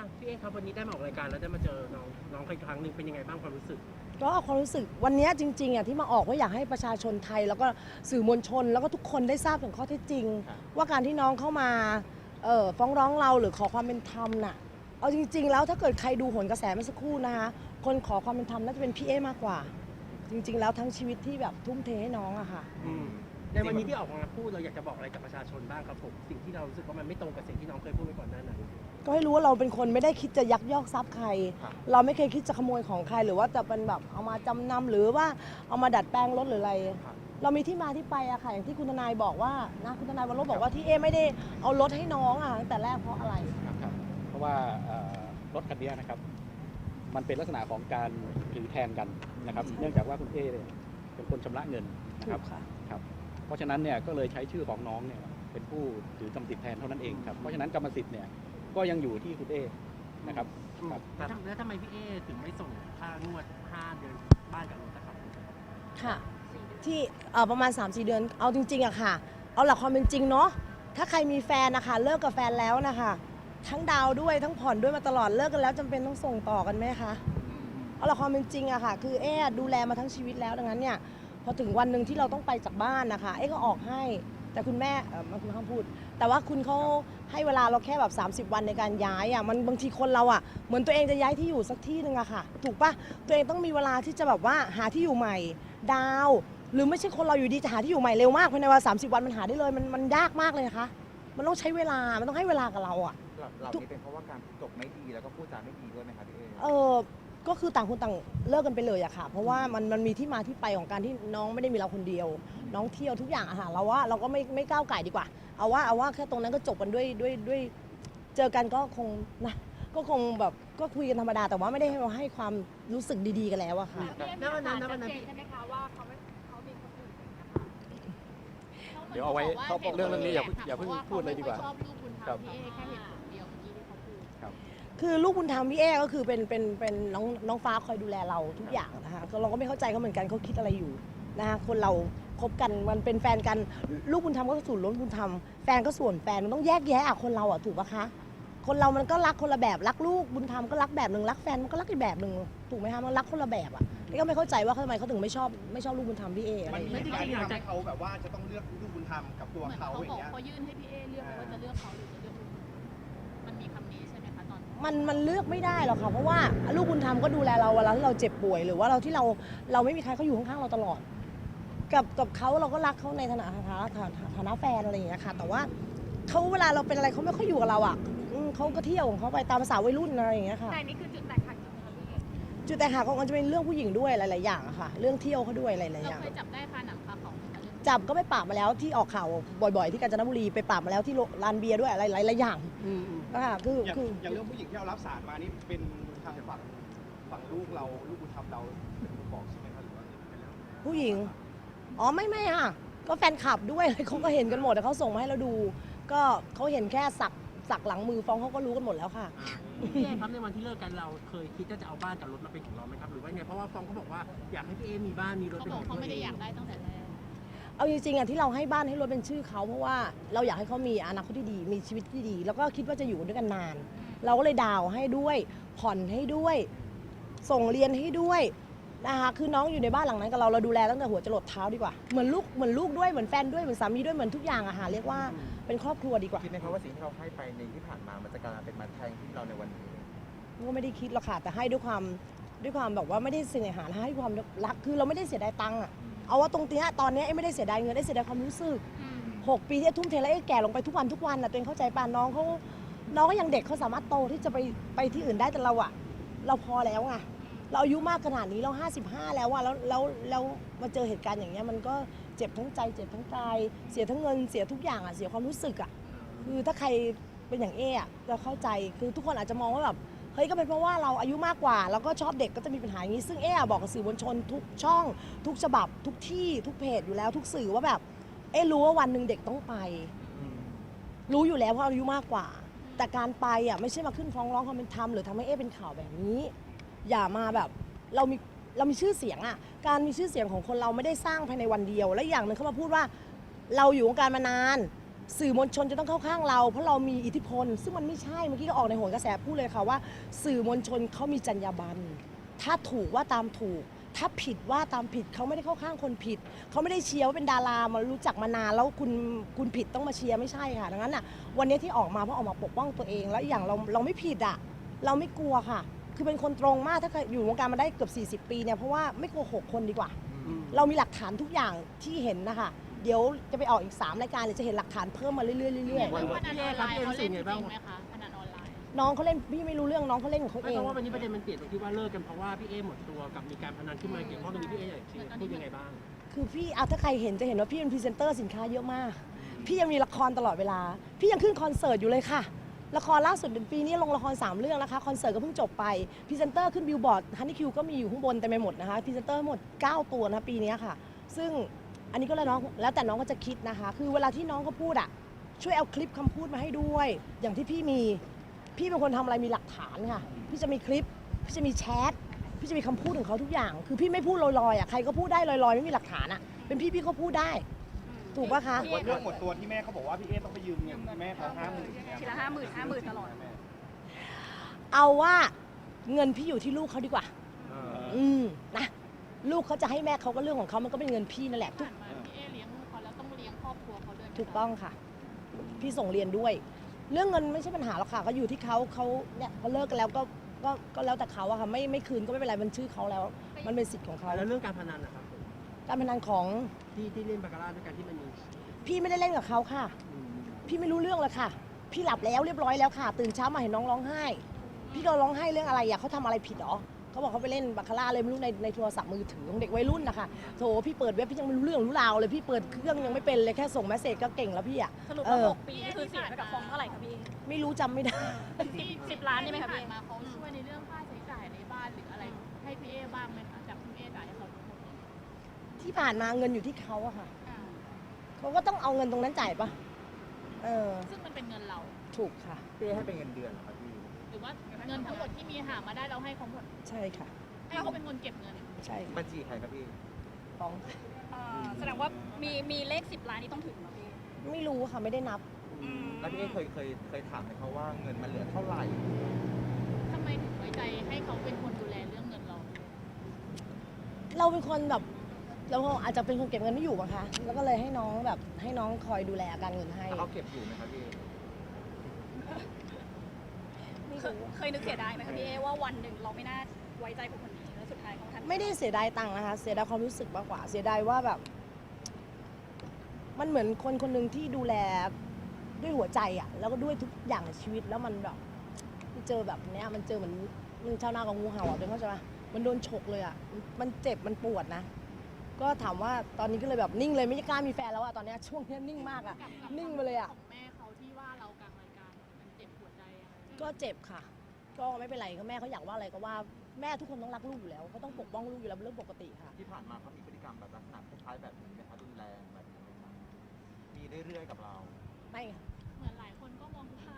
อะพี่เอครับวันนี้ได้มาออกรายการแล้วได้มาเจอน้องน้องอีกครั้งหนึ่งเป็นยังไงบ้างความรู้สึก ก็ความรู้สึกวันเนี้ยจริงๆอะที่มาออกว่าอยากให้ประชาชนไทย แล้วก็สื่อมวลชน แล้วก็ทุกคนได้ทราบถึงข้อเท็จจริง ครับ ว่าการที่น้องเข้ามาเอ่อฟ้องร้องเราหรือขอความเป็นธรรมน่ะเอาจริง ๆ แล้วถ้าเกิดใครดูโหนกระแสเมื่อสักครู่นะคะคนขอความเป็นธรรมน่าจะเป็นพี่เอมากกว่า จริง ๆ แล้วทั้งชีวิตที่แบบทุ่มเทให้น้องอะค่ะ อืมในวันนี้ที่ออกมาพูดเราอยากจะบอกอะไรกับประชาชนบ้างครับผมสิ่งที่เรารู้สึกว่ามันไม่ตรงกับสิ่งที่น้องเคยพูดไปก่อนหน้านั้น ก็ให้รู้ว่าเราเป็นคนไม่ได้คิดจะยักยอกทรัพย์ใคร ครับเราไม่เคยคิดจะขโมยของใคร หรือว่าจะเป็นแบบเอามาจำนำหรือว่าเอามาดัดแปลงรถหรืออะไร ครับ เรามีที่มาที่ไปอะค่ะอย่างที่คุณทนายบอกว่านะคุณทนายวรลบบอกว่าที่เอไม่ได้เอารถให้น้องอะตั้งแต่แรกเพราะอะไรครับครับเพราะว่าเอ่อรถคันนี้นะครับ มันเป็นลักษณะของการถือแทนกันนะครับเนื่องจากว่าคุณเอเนี่ยเป็นคนชำระเงินนะครับถูกค่ะ ครับเพราะฉะนั้นเนี่ยก็เลยใช้ชื่อของน้องเนี่ยเป็นผู้ถือกรรมสิทธิ์แทนเท่านั้นเองครับเพราะฉะนั้นกรรมสิทธิ์เนี่ย ก็ยังอยู่ที่คุณเอนะครับ ครับแล้วทำแล้วทำไมพี่เอถึงไม่ส่งค่างวด5เดือนบ้านกับรถนะครับ ค่ะ ที่เอ่อประมาณ 3-4 เดือนเอาจริงๆอะค่ะ เอาหลักความเป็นจริงเนาะถ้าใครมีแฟนนะคะเลิกกับแฟนแล้วนะคะทั้งดาวด้วยทั้งผ่อนด้วยมาตลอดเลิกกันแล้วจำเป็นต้องส่งต่อกันไหมคะเอาหลักความเป็นจริงอะค่ะ คือเอ๊ดูแลมาทั้งชีวิตแล้วดังนั้นเนี่ยพอถึงวันหนึ่งที่เราต้องไปจากบ้านนะคะเอ๊ก็ออกให้ แต่คุณแม่เออไมันคุณข้ามพูด แต่ว่าคุณเขาให้เวลาเราแค่แบบ 30 วันในการย้ายอะมันบางทีคนเราอะเหมือนตัวเองจะย้ายที่อยู่สักที่หนึ่งอะค่ะ ถูกปะตัวเองต้องมีเวลาที่จะแบบว่าหาที่อยู่ใหม่ ดาว หรือไม่ใช่คนเราอยู่ดีจะหาที่อยู่ใหม่เร็วมากภายในเวลา30 วันมันหาได้เลยมันมันยากมากเลยนะคะ มันต้องใช้เวลามันต้องให้เวลากับเราอะเหล่าเหล่านี้เป็นเพราะว่าการจบไม่ดีแล้วก็พูดจาไม่ดีด้วยไหมครับพี่เอเออก็คือต่างคนต่างเลิกกันไปเลยอะค่ะ เพราะว่ามันมันมีที่มาที่ไปของการที่น้องไม่ได้มีเราคนเดียว น้องเที่ยวทุกอย่างอะค่ะเราว่าเราก็ไม่ไม่ก้าวไก่ดีกว่า เอาว่าเอาว่าแค่ตรงนั้นก็จบกันด้วยด้วยด้วยเจอกันก็คงนะก็คงแบบก็คุยกันธรรมดาแต่ว่าไม่ได้ให้ให้ความรู้สึกดีๆกันแล้วอะค่ะ ณวันนั้นณวันนั้น ชัดเจใช่ไหมคะว่าเขาไม่เขามีคนอื่นนะคะเดี๋ยวเอาไว้เขาบอกเรื่องเรื่องนี้อย่าเพิ่งอย่าเพิ่งพูดเลยดีกว่าชอบลูกคุณครับทำพี่เอแค่เหตุผลเดียวเมื่อกี้ที่เขาพูด คือลูกบุญธรรมพี่เอก็คือเป็นเป็นเป็นน้องน้องฟ้าคอยดูแลเราทุกอย่างนะคะก็เราก็ไม่เข้าใจเขาเหมือนกันเขาคิดอะไรอยู่นะคะคนเรา คบกันมันเป็นแฟนกันลูกบุญธรรมก็ส่วนลูกบุญธรรมแฟนก็ส่วนแฟนมันต้องแยกแยะอะคนเราอะถูกปะคะ คนเรามันก็รักคนละแบบรักลูกบุญธรรมก็รักแบบหนึ่งรักแฟนมันก็รักอีกแบบหนึ่งถูกไหมคะมันรักคนละแบบอะนี่ก็ไม่เข้าใจว่าทำไมเขาถึงไม่ชอบไม่ชอบลูกบุญธรรมพี่เออะไรมันอย่างมีเงี้ยการที่ทำให้เขาแบบว่าจะต้องเลือกลูกบุญธรรมกับตัวเหมือนเขาเขาอย่าบงอกเงี้ย เขายื่นให้พี่เอเลือกว่าจะเลือกเขาหรือจะเลือกลูกมันมีคำนี้ใช่ไหมคะตอน มันมันเลือกไม่ได้หรอกค่ะเพราะว่าลูกบุญธรรมก็ดูแลเราเวลาที่เราเจ็บป่วยหรือว่าเราที่เราเราไม่มีใครเขาอยู่ข้างๆเราตลอด กับกับเขาเราก็รักเขาในฐานะฐานะฐานะฐานะแฟนอะไรอย่างเงี้ยค่ะ แต่ว่าเขาเวลาเราเป็นอะไรเขาไม่ค่อยอยู่กับเราอะอืมเขาก็เที่ยวของเขาไปตามภาษาวัยรุ่นอะไรอย่างเงี้ยค่ะ แต่นี่คือจุดแตกหักใช่ไหมคะพี่เอจุดแต่หาของมันจะเป็นเรื่องผู้หญิงด้วยหลายๆอย่างอะค่ะ เรื่องเที่ยวเขาด้วยหลายๆอเราย่าง เคยจับได้คาหนังคาเขาไหมคะเรื่องนี้จับก็ไปปราบมาแล้วที่ออกข่าวบ่อยๆ ที่กาญจนบุรีไปปราบมาแล้วที่โรลานเบียร์ด้วยอะไรหลายๆอย่างอืมอืมนะคะคืออย่างคืออย่างเรื่องผู้หญิงที่เรารับสารมานี่เป็นทางฝั่งฝั่งลูกเราลูกบุญธรรมเราเป็นคนบอกใช่ไหมครับหรือว่าเป็นเรื่องผู้หญิง อ๋อไม่ไม่ค่ะ ก็แฟนคลับด้วยอะไรเขาก็เห็นกันหมดแต่เขาส่งมาให้เราดู ก็เขาเห็นแค่สักสักหลังมือฟ้องเขาก็รู้กันหมดแล้วค่ะอ่าพี่เอครับในวันที่เลิกกันเราเคยคิดว่าจะเอาบ้านกับรถมาเป็นของเราไหมครับหรือว่าไงเพราะว่าฟองเขาบอกว่าอยากให้พี่เอมีบ้านมีรถเขาเป็นบขออกงเขาตัวไม่เอได้งอยากได้ตั้งแต่แรกเอาจริงๆอะที่เราให้บ้านให้รถเป็นชื่อเขาเพราะว่าเราอยากให้เขามีอนาคตที่ดี มีชีวิตที่ดี แล้วก็คิดว่าจะอยู่ด้วยกันนาน เราก็เลยดาวน์ให้ด้วย ผ่อนให้ด้วย ส่งเรียนให้ด้วย นะคะคือน้องอยู่ในบ้านหลังนั้นกับเราเราดูแลตั้งแต่หัวจรดเท้าดีกว่าเหมือนลูกเหมือนลูกด้วยเหมือนแฟนด้วยเหมือนสามีด้วยเหมือนทุกอย่างอะค่ะเรียกว่าเป็นครอบครัวดีกว่าคิดไหมครับว่าสิ่งที่เราให้ไปในที่ผ่านมามันจะกลายเป็นมาแทงที่เราในวันนี้ก็ไม่ได้คิดหรอกค่ะแต่ให้ด้วยความด้วยความแบบว่าไม่ได้เสียหายให้ความรักคือเราไม่ได้เสียดายตังค์อะเอาว่าตรงเนี้ยตอนเนี้ยไอ้ไม่ได้เสียดายเงินได้เสียดายความรู้สึกหกปีที่ทุ่มเทแล้วไอ้แก่ลงไปทุกวันทุกวันนะตัวเองเข้าใจป่ะน้องเขาน้องก็ยังเด็กเขาสามารถโตที่จะไปไปที่อื่นได้แต่เราอะเราพอแล้วไง เราอายุมากขนาดนี้เรา 55 แล้วอะแล้วแล้วแล้วมาเจอเหตุการณ์อย่างเงี้ยมันก็เจ็บทั้งใจเจ็บทั้งกายเสียทั้งเงินเสียทุกอย่างอะเสียความรู้สึกอะคือถ้าใครเป็นอย่างเอ๊อะจะเข้าใจคือทุกคนอาจจะมองว่าแบบเฮ้ยก็เป็นเพราะว่าเราอายุมากกว่า แล้วก็ชอบเด็กก็จะมีปัญหาอย่างนี้ ซึ่งเอ๊ะบอกกับสื่อมวลชนทุกช่อง ทุกฉบับ ทุกที่ทุกเพจอยู่แล้ว ทุกสื่อว่าแบบ เอ๊ะรู้ว่าวันหนึ่งเด็กต้องไป รู้อยู่แล้วเพราะอายุมากกว่า แต่การไปอะไม่ใช่มาขึ้นฟ้องร้องความเป็นธรรมหรือทำให้เอ๊เป็นข่าวแบบนี้ อย่ามาแบบเรามีเรามีชื่อเสียงอะการมีชื่อเสียงของคนเราไม่ได้สร้างภายในวันเดียว และอย่างหนึ่งเขามาพูดว่า เราอยู่วงการมานาน สื่อมวลชนจะต้องเข้าข้างเรา เพราะเรามีอิทธิพล ซึ่งมันไม่ใช่เมื่อกี้ก็ออกในโหนกระแสพูดเลยค่ะว่า สื่อมวลชนเขามีจรรยาบรรณถ้าถูกว่าตามถูก ถ้าผิดว่าตามผิดเขาไม่ได้เข้าข้างคนผิด เขาไม่ได้เชียร์ว่าเป็นดารามารู้จักมานานแล้วคุณคุณผิดต้องมาเชียร์ไม่ใช่ค่ะดังนั้นอะวันนี้ที่ออกมาเพราะออกมาปกป้องตัวเอง แล้วอย่างเราเราไม่ผิดอะเราไม่กลัวค่ะ คือเป็นคนตรงมากถ้าเคยอยู่วงการมาได้เกือบ40 ปีเนี่ยเพราะว่าไม่โกหกคนดีกว่าอืมเรามีหลักฐานทุกอย่างที่เห็นนะคะ เดี๋ยวจะไปออกอีก 3 รายการเดี๋ยวจะเห็นหลักฐานเพิ่มมาเรื่อยๆเรื่อยวันพนันออนไลน์เขาเล่นจพี่เอริครับงไหมคะพนันออนไลน์ๆน้องเขาเล่นพี่ไม่รู้เรื่องน้องเขาเล่นของเขาไม่เองเพราะว่าวันนี้ประเด็นมันเปลี่ยนตรงที่ว่าเลิกกันเพราะว่าพี่เอหมดตัวกับมีการพนันขึ้นมาเกี่ยวข้องตรงนี้พี่เออยากจะพูดยังไงบ้าง คือพี่เอาถ้าใครเห็นจะเห็นว่าพี่เป็นพรีเซนเตอร์สินค้าเยอะมาก พี่ยังมีละครตลอดเวลา พี่ยังขึ้นคอนเสิร์ตอยู่เลยค่ะ ละครล่าสุดปีนี้ลงละคร 3 เรื่องนะคะ คอนเสิร์ตก็เพิ่งจบไปพรีเซนเตอร์ขึ้นบิลบอร์ดฮันนี่คิวก็มีอยู่ข้างบนเต็มไปหมดนะคะพรีเซนเตอร์หมด 9 ตัวนะปีนี้ค่ะ ซึ่งอันนี้ก็แล้วน้องแล้วแต่น้องก็จะคิดนะคะ คือเวลาที่น้องเขาพูดอะช่วยเอาคลิปคำพูดมาให้ด้วย อย่างที่พี่มีพี่เป็นคนทำอะไรมีหลักฐานค่ะ พี่จะมีคลิป พี่จะมีแชทพี่จะมีคำพูดของเขาทุกอย่าง คือพี่ไม่พูดลอยๆอะใครก็พูดได้ลอยๆ ไม่มีหลักฐานอะเป็นพี่พี่ก็พูดได้ ถูกปะคะเรื่องหมดตัวที่แม่เขาบอกว่าพี่เอต้องไป ยืมเงินแม่เขาห้าหมื่นทีละห้าหมื่นห้าหมื่นตลอด เอาว่าเงินพี่อยู่ที่ลูกเขาดีกว่า อืมนะลูกเขาจะให้แม่เขาก็เรื่องของเขามันก็เป็นเงินพี่นั่นแหละทุกผ่านมาพี่เอเลี้ยงลูกเขาแล้วต้องเลี้ยงครอบครัวเขาด้วยไหมคะถูกต้องค่ะ พี่ส่งเรียนด้วย เรื่องเงินไม่ใช่ปัญหาหรอกค่ะก็อยู่ที่เขาเขาเนี่ยเขาเลิกกันแล้วก็ก็ก็แล้วแต่เขาอะค่ะไม่ไม่คืนก็ไม่เป็นไรมันชื่อเขาแล้ว มันเป็นสิทธิ์ของเขาแล้วเรื่องการพนันนะครับผมการพนันของที่ที่เล่นบาคาร่าด้วยกันที่มันมีพี่ไม่ได้เล่นกับเขาค่ะอืม พี่ไม่รู้เรื่องเลยค่ะ พี่หลับแล้วเรียบร้อยแล้วค่ะ ตื่นเช้ามาเห็นน้องร้องไห้ พี่ก็ร้องไห้เรื่องอะไรอะเขาทำอะไรผิดเหรอเขาบอกเขาไปเล่นบาคาร่าเลยไม่รู้ในในโทรศัพท์มือถือของเด็กวัยรุ่นนะคะโถพี่เปิดเว็บพี่ยังไม่รู้เรื่องรู้ราวเลยพี่เปิดเครื่องยังไม่เป็นเลยแค่ส่งเมสเซจก็เก่งแล้วพี่อะสรุปเอว่าอหกปีนี่คือเสียไปกับฟองเท่าไหร่คะพี่ไม่รู้จำไม่ได้ สิบสิบล้านนี่ไหมคะผ่าพี่นมาเขาช่วยในเรื่องค่าใช้จ่ายในบ้านหรืออะไร ให้พี่เอบ้างไหมคะจากพี่เอจ่ายให้เขาทั้งหมดเลยที่ผ่านมาเงินอยู่ที่เขาอะค่ะอ่า เขาก็ต้องเอาเงินตรงนั้นจ่ายปะ เออ ซึ่งมันเป็นเงินเรา ถูกค่ะ พี่เอให้เป็นเงินเดือนเหรอครับพี่หรือว่าเงินทั้งหมดที่มีหามาได้เราให้เขาหมดใช่ค่ะ ให้เขาเป็นคนเก็บเงิน ใช่ค่ะบัญชีใครครับพี่ ฟ้องเอ่อแสดงว่ามีมีเลขสิบล้านนี่ต้องถึงเหรอพี่ ไม่รู้ค่ะไม่ได้นับแล้วพี่เอเคยเคยเคยถามไหมเขาว่าเงินมันเหลือเท่าไหร่ ทำไมถึงไว้ใจให้เขาเป็นคนดูแลเรื่องเงินเรา เราเป็นคนแบบ เราอาจจะเป็นคนเก็บเงินไม่อยู่มั้งคะ แล้วก็เลยให้น้องแบบให้น้องคอยดูแลการเงินให้ แล้วเขาเก็บอยู่ไหมครับพี่เคยเคยนึกเสียดายไหมคะพี่เอว่าวันหนึ่งเราไม่น่าไว้ใจคนคนนี้แล้วสุดท้ายเขาทำไม่ได้เสียดายตังค์นะคะ เสียดายความรู้สึกมากกว่า เสียดายว่าแบบ มันเหมือนคนคนหนึ่งที่ดูแลด้วยหัวใจอะแล้วก็ด้วยทุกอย่างในชีวิต แล้วมันแบบมันเจอแบบเนี้ย มันเจอเหมือนมันชาวนากับงูเห่าอะเดินเข้าใจปะมันโดนฉกเลยอะมันมันเจ็บ มันปวดนะ ก็ถามว่าตอนนี้ก็เลยแบบนิ่งเลยไม่กล้ามีแฟนแล้วอะตอนเนี้ยช่วงเนี้ยนิ่งมากอะกับกับนิ่งไปเลยอะของแม่เขาที่ว่าเรากลางรายการมันเจ็บหัวใจอะไรก็เจ็บค่ะ ก็ไม่เป็นไรก็แม่เขาอยากว่าอะไรก็ว่าแม่ทุกคนต้องรักลูกอยู่แล้วเขาต้องปกป้องลูกอยู่แล้วเป็นเรื่องปกติค่ะ ที่ผ่านมาเขามีพฤติกรรมแบบลักษณะคล้ายๆแบบนี้ไหมคะรุนแรงแบบนี้ไหมครับมีเรื่อยๆกับเรา ไม่ค่ะ เหมือนหลายคนก็มองว่า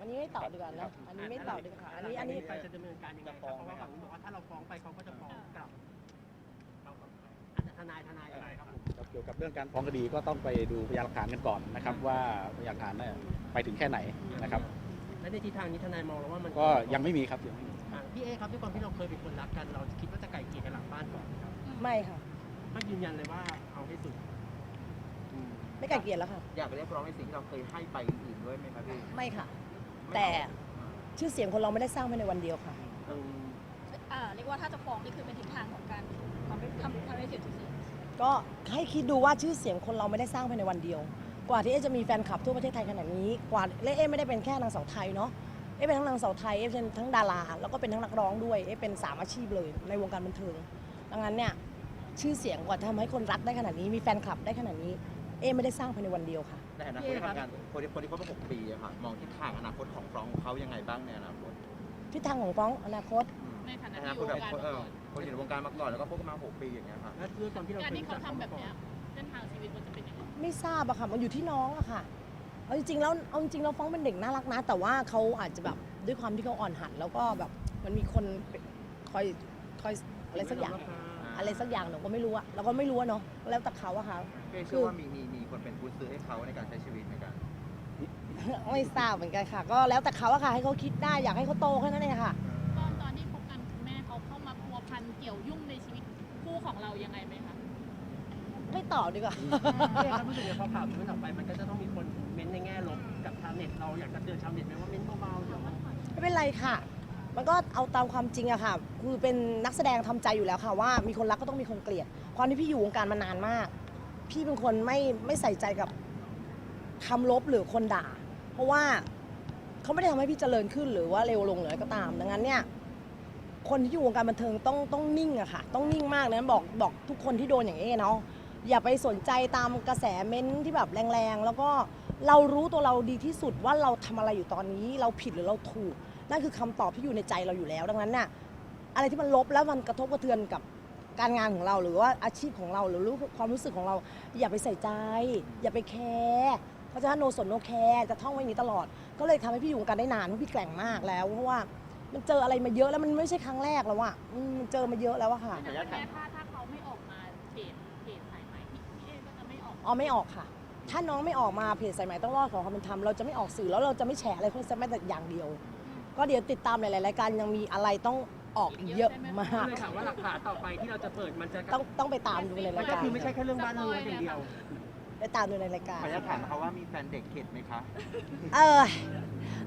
อบดีกว่าอันนี้ไม่ตอบดีกว่านะอันนี้ไม่ตอบดีกว่าค่ะ อันนี้อันนี้ใครจะดำเนินการยังไงครับเพราะว่าฝั่งนู้นบอกว่าถ้าเราฟ้องไปเขาก็จะฟ้องกลับเรากับทนายทนายอะไรครับผมครับเกี่ยวกับเรื่องการฟ้องคดีก็ต้องไปดูพยานหลักฐานกันก่อนนะครับ ว่าพยานหลักฐานเนี่ยไปถึงแค่ไหนนะครับ และในทิศทางนี้ทนายมองแล้วว่ามันก็ยังไม่มีครับยังไม่มีอะพี่เอครับด้วยความที่เราเคยเป็นคนรักกันเราคิดว่าจะไก่เกลี่ยกันหลังบ้านก่อนไหมครับไม่ค่ะ ก็ยืนยันเลยว่าเอาให้สุดอืมไม่ไกลเกลียดแล้วค่ะ อยากเรียกร้องในสิ่งที่เราเคยให้ไปอื่นๆด้วยไหมครับพี่ ไม่ค่ะไม่ แต่เอาชื่อเสียงคนเราไม่ได้สร้างภายในวันเดียวค่ะอืมอ่าเรียกว่าถ้าจะฟ้องนี่คือเป็นทิศทางของการทำให้ทำทำให้เสียชื่อเสียงก็ให้คิดดูว่าชื่อเสียงคนเราไม่ได้สร้างภายในวันเดียว กว่าที่เอ๊จะมีแฟนคลับทั่วประเทศไทยขนาดนี้ กว่าและเอ๊ไม่ได้เป็นแค่นางสาวไทยเนาะ เอ๊เป็นทั้งนางสาวไทย เอ๊เป็นทั้งดารา แล้วก็เป็นทั้งนักร้องด้วย เอ๊เป็นสามอาชีพเลยในวงการบันเทิง ดังนั้นเนี่ยชื่อเสียงกว่าจะทำให้คนรักได้ขนาดนี้ มีแฟนคลับได้ขนาดนี้ เอ๊ไม่ได้สร้างภายในวันเดียวค่ะ ในอนาคตที่ทำงานคนที่คนที่เขาเป็นหกปีอะค่ะมองทิศทางอนาคตของฟรองก์เขายังไงบ้างในอนาคตทิศทางของฟ้องอนาคตอืมในฐานะในอที่นาอคตยู่แบวบงการคนมาเอก่ออนคนอยู่ในวงการมาก่อนแล้วก็พบกันมาหกปีอย่างเงี้ยค่ะและด้วยความที่เราการเคยที่รู้เขาจักทำแบบเนี้ยเส้นทางชีวิตมันจะเป็นยังไงไม่ทราบอะค่ะ มันอยู่ที่น้องอะค่ะ เอาจริงๆแล้วเอาจริงๆแล้วฟ้องเป็นเด็กน่ารักนะ แต่ว่าเขาอาจจะแบบด้วยความที่เขาอ่อนหัดแล้วก็แบบมันมีคนคอยคอยอะไรสักอย่างอ่าอะไรสักอย่างหนูก็ไม่รู้อะเราก็ไม่รู้อะเนาะแล้วแต่เขาอะค่ะ เป้เชื่อว่ามีมีมีคนเป็นผู้ซื้อให้เขาในการใช้ชีวิตในการไม่ทราบเหมือนกันค่ะ ก็แล้วแต่เขาอะค่ะให้เขาคิดได้อยากให้เขาโตแค่นั้นเองค่ะ ตอนตอนที่คบกันคุณแม่เขาเข้ามาพัวพันเกี่ยวยุ่งในชีวิตคู่ของเรายังไงไหมคะไม่ตอบดีกว่าพี่เอครับรู้สึกไงพอข่าวนี้มันออกไปมันก็จะต้องมีคนเม้นต์ในแง่ลบกับชาวเน็ตเราอยากจะเตือนชาวเน็ตไหมว่าเม้นต์เบาๆเดี๋ยวไม่เป็นไรค่ะ มันก็เอาตามความจริงอะค่ะ คือเป็นนักแสดงทำใจอยู่แล้วค่ะว่ามีคนรักก็ต้องมีคนเกลียด ความที่พี่อยู่วงการมานานมาก พี่เป็นคนไม่ไม่ใส่ใจกับคำลบหรือคนด่า เพราะว่าเขาไม่ได้ทำให้พี่เจริญขึ้นหรือว่าเร็วลงหรืออะไรก็ตาม ดังนั้นเนี่ย คนที่อยู่วงการบันเทิงต้องต้องนิ่งอะค่ะ ต้องนิ่งมากนะบอกบอกทุกคนที่โดนอย่างเอ้เนาะอย่าไปสนใจตามกระแสเม้นที่แบบแรงๆ แล้วก็เรารู้ตัวเราดีที่สุดว่าเราทำอะไรอยู่ตอนนี้ เราผิดหรือเราถูก นั่นคือคำตอบที่อยู่ในใจเราอยู่แล้ว ดังนั้นน่ะอะไรที่มันลบแล้วมันกระทบกระเทือนกับ การงานของเราหรือว่าอาชีพของเราหรือรู้ความรู้สึกของเรา อย่าไปใส่ใจ อย่าไปแคร์เพราะฉะนั้นโนสนโนแคร์จะท่องไว้อย่างนี้ตลอด ก็เลยทำให้พี่อยู่วงการได้นานเพราะพี่แกร่งมากแล้วเพราะว่ามันเจออะไรมาเยอะแล้วมันไม่ใช่ครั้งแรกแล้วอะอืมมันเจอมาเยอะแล้วอะค่ะแต่คุณแม่ถ้าถ้าเขาไม่ออกมาเพจเพจสายไหมพี่พี่เอก็จะไม่ออกอ๋อไม่ออกค่ะ ถ้าน้องไม่ออกมาเพจสายไหมต้องรอดของความเป็นธรรมเราจะไม่ออกสื่อแล้วเราจะไม่แฉอะไรพวกนี้แม้แต่อย่างเดียว ก็เดี๋ยวติดตามหลายๆรายการยังมีอะไรต้อง ออกอีกเยอะมาก เลยถามว่าหลักฐานต่อไปที่เราจะเปิดมันจะต้องต้องไปตามดูในมัรานยก็การคือไม่ใช่แค่เรื่องบ้านเรื่องรถอย่างเดียวไปตามดูในรายการ ขออนุญาตถามนะคะว่ามีแฟนเด็กเข็ดไหมคะ เออ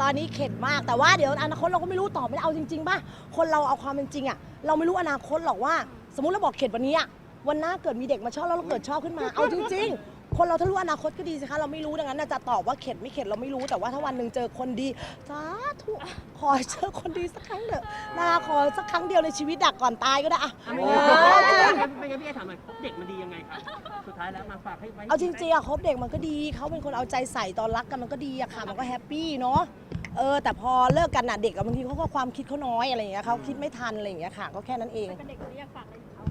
ตอนนี้เข็ดมากแต่ว่าเดี๋ยวอนาคตเราก็ไม่รู้ตอบไม่ได้เอาจริงๆป่ะ คนเราเอาความเป็นจริงอะเราไม่รู้อนาคตหรอกว่า สมมุติเราบอกเข็ดวันนี้อะวันหน้าเกิดมีเด็กมาชอบแล้วเราเกิดชอบขึ้นมา เอาจริง ๆ คนเราถ้ารู้อนาคตก็ดีสิคะเราไม่รู้ดังนั้นน่ะจะตอบว่าเข็ดไม่เข็ดเราไม่รู้แต่ว่าถ้าวันหนึ่งเจอคนดีสาธุขอให้เจอคนดีสักครั้งเถอะนะคะขอสักครั้งเดียวในชีวิตดักก่อนตายก็ได้อะอะไม่เองั้นอไม่งั้นพี่เอถามหน่อยเด็กมันดียังไงครับ สุดท้ายแล้วมาฝากให้ไว้เอาจริงๆอะคบเด็กมันก็ดีเขาเป็นคนเอาใจใส่ตอนรักกันมันก็ดีอะค่ะ มันก็แฮปปี้เนาะเออแต่พอเลิกกันน่ะเด็กอะบางทีเขาก็ความคิดเขาน้อยอะไรอย่างเงี้ยเขาคิดไม่ทันอะไรอย่างเงี้ยค่ะ ก็แค่นั้นเองเป็นเด็กคนนี้อยากฝากอะไรถึงเขา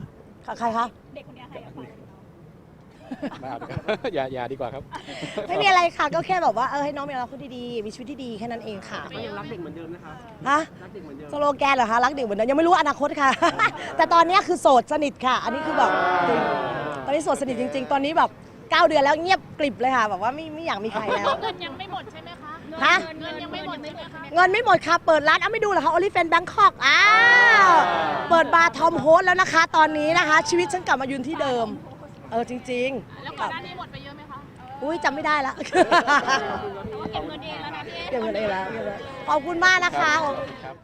ค่ะใครคะ เด็กคนนี้ใครอยากฝากอะ ไรถึงเขาไม่เอาดีกว่า อย่าอย่าดีกว่าครับ ไม่มีอะไรค่ะ ก็แค่แบบว่าเออให้น้องมีอนาคตดีๆ มีชีวิตที่ดีแค่นั้นเองค่ะก็ยังรักเด็กเหมือนเดิมนะคะฮะรักเด็กเหมือนเดิมสโลแกนเหรอคะรักเด็กเหมือนเดิมยังไม่รู้อนาคตค่ะ แต่ตอนเนี้ยคือโสดสนิทค่ะ อันนี้คือแบบจริงตอนนี้โสดสนิทจริง ๆ ตอนนี้แบบเก้าเดือนแล้วเงียบกริบเลยค่ะแบบว่าไม่ไม่อยากมีใครแล้ว เงินยังไม่หมดใช่ไหมคะฮะ เงินยังไม่หมดใช่ไหมคะเงินไม่หมดค่ะ เปิดร้านอ้าวไม่ดูเหรอคะโอลิเฟนแบงคอกอ้าวเปิดบาร์ทอมโฮสแล้วนะคะ ตอนนี้นะคะ ชีวิตฉันกลับมายืนที่เดิม เออจริงแล้วก่อนหน้านี้หมดไปเยอะไหมคะๆอุ้ยจำไม่ได้ละ แต่ว่าเก็บเงินเองแล้วนะพี่เอเก็บเงินเองแล้วเก็บเงินขอบคุณมากนะคะ ครับ